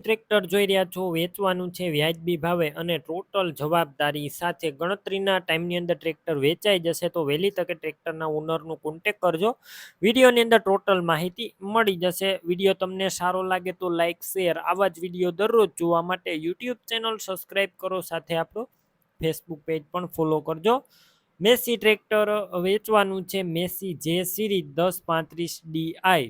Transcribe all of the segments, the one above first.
Tractor જોઈ રહ્યા છો, વેચવાનું છે, વ્યાજબી ભાવે અને ટોટલ જવાબદારી સાથે ગણતરીના ટાઈમની અંદર ટ્રેક્ટર વેચાઈ જશે તો વહેલી તકે ટ્રેક્ટરના ઓનરનું કોન્ટેક કરજો. વિડીયોની અંદર ટોટલ માહિતી મળી જશે. વીડિયો તમને સારો લાગે તો લાઇક શેર આવા જ વીડિયો દરરોજ જોવા માટે યુટ્યુબ ચેનલ સબસ્ક્રાઈબ કરો. સાથે આપણો ફેસબુક પેજ પણ ફોલો કરજો. મેસી ટ્રેક્ટર વેચવાનું છે, મેસી જે સિરીઝ દસ પાંત્રીસ ડીઆઈ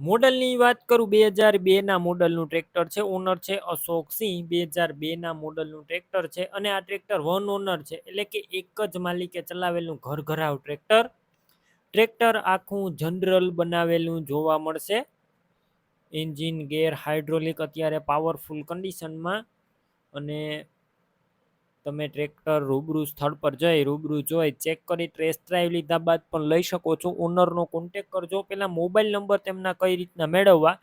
મોડલની વાત કરું, બે હજાર બેના મોડલનું ટ્રેક્ટર છે ઓનર છે અશોક સિંહ. બે હજાર બેના મોડલનું ટ્રેક્ટર છે અને આ ટ્રેક્ટર વન ઓનર છે, એટલે કે એક જ માલિકે ચલાવેલું ઘર ઘરાવ ટ્રેક્ટર. ટ્રેક્ટર આખું જનરલ બનાવેલું જોવા મળશે. એન્જિન, ગેર, હાઇડ્રોલિક, અત્યારે પાવરફુલ કન્ડિશનમાં અને તમે ટ્રેક્ટર રૂબરૂ સ્થળ પર જઈ, રૂબરૂ જોઈ, ચેક કરી ટેસ્ટ ડ્રાઈવ લીધા બાદ પણ લઈ શકો છો. ઓનરનો કોન્ટેક કરજો. પહેલાં મોબાઈલ નંબર તેમના કઈ રીતના મેળવવા,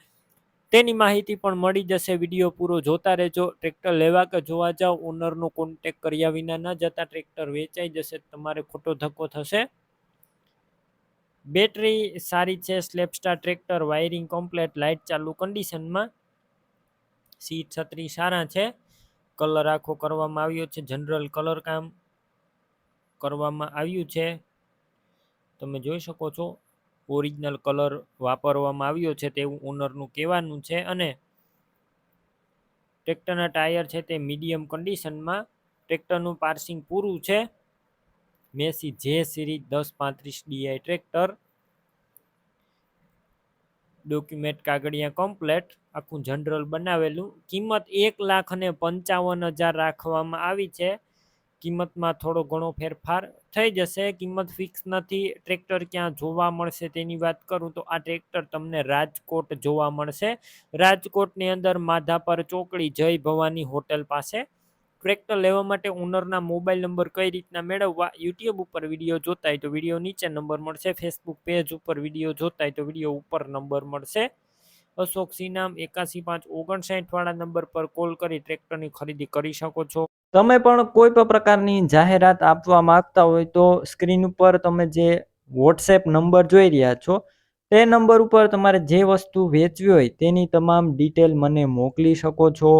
તેની માહિતી પણ મળી જશે. વીડિયો પૂરો જોતા રહેજો. ટ્રેક્ટર લેવા કે જોવા જાઓ ઓનરનો કોન્ટેક કર્યા વિના ન જતા ટ્રેક્ટર વેચાઈ જશે. તમારે ખોટો ધક્કો થશે. બેટરી સારી છે. સ્લેપસ્ટાર ટ્રેક્ટર વાયરિંગ કમ્પ્લેટ લાઇટ ચાલુ કન્ડિશનમાં સીટ છત્રી સારા છે. કલર આખો કરવામાં આવ્યો છે, જનરલ કલર કામ કરવામાં આવ્યું છે. તમે જોઈ શકો છો, ઓરિજિનલ કલર વાપરવામાં આવ્યો છે તેવું ઓનરનું કહેવાનું છે અને ટ્રેક્ટરના ટાયર છે તે મીડિયમ કન્ડિશનમાં ટ્રેક્ટરનું પાર્સિંગ પૂરું છે. મેસી જે સિરીઝ દસ પાંત્રીસ ડીઆઈ ટ્રેક્ટર ડોક્યુમેન્ટ કાગળિયા કમ્પ્લેટ આખું જનરલ બનાવેલું. કિંમત એક લાખ અને પંચાવન હજાર રાખવામાં આવી છે. કિંમતમાં થોડો ઘણો ફેરફાર થઈ જશે. કિંમત ફિક્સ નથી. ટ્રેક્ટર ક્યાં જોવા મળશે તેની વાત કરું તો આ ટ્રેક્ટર તમને રાજકોટ જોવા મળશે. રાજકોટની અંદર માધાપર ચોકડી જય ભવાની હોટેલ પાસે ટ્રેક્ટર લેવા માટે ઓનરના મોબાઈલ નંબર કઈ રીતના મેળવવા યુટ્યુબ ઉપર વીડિયો જોતા હોય તો વીડિયો નીચે નંબર મળશે ફેસબુક પેજ ઉપર વીડિયો જોતા હોય તો વીડિયો ઉપર નંબર મળશે. અશોક સિનામ એકાસી પાંચ ઓગણસાઠ વાળા નંબર પર કોલ કરી ટ્રેક્ટરની ખરીદી કરી શકો છો. તમે પણ કોઈ પણ પ્રકારની જાહેરાત આપવા માંગતા હોય તો સ્ક્રીન ઉપર તમે જે વોટ્સએપ નંબર જોઈ રહ્યા છો, તે નંબર ઉપર તમારે જે વસ્તુ વેચવી હોય તેની તમામ ડિટેલ મને મોકલી શકો છો.